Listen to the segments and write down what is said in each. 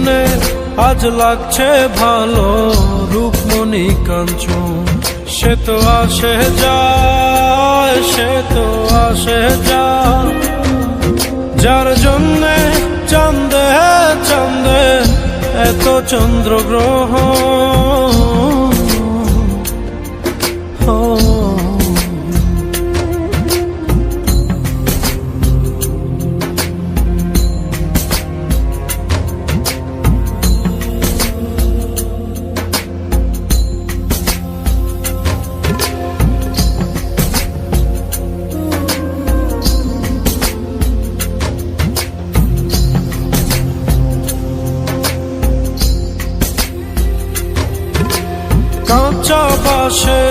মোহনে আজ লাগছে ভালো রূপমণি কাঞ্চন। সে তো আসে যায়, সে তো আসে যায়। যার জন্যে চন্দে চন্দে এত চন্দ্রগ্রহ কাঁচা বাসে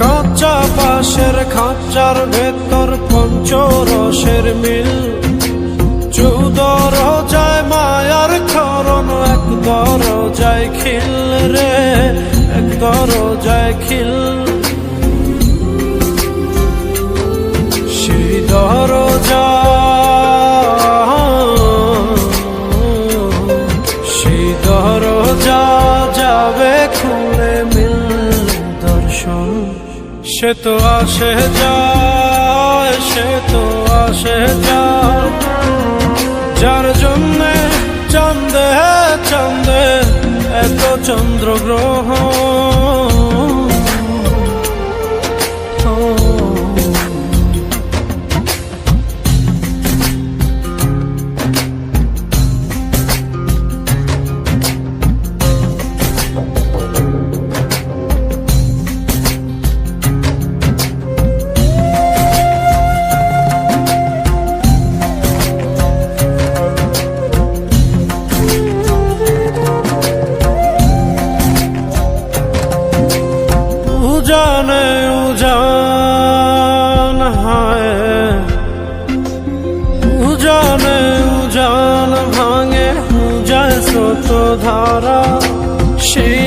কাঁচা বাসের খাঁচার ভেতর পঞ্চরসের মিল। চৌদর যায় মায়ার খরণ, এক দর যায় খিল রে, এক দর যায় খিল। খুলে মিল দর্শন। সে তো আসে যায়, সে তো আসে যার জন্যে চন্দে চন্দে এত চন্দ্রগ্রহ ধারা সেই